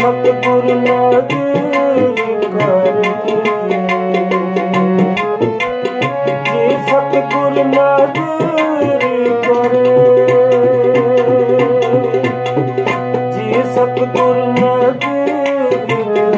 ਸਤਿਗੁਰੂ ਨਾਜ਼ਰ ਕਰੇ। ਜੇ ਫਤਿਹਪੁਰ ਸਤਿਗੁਰ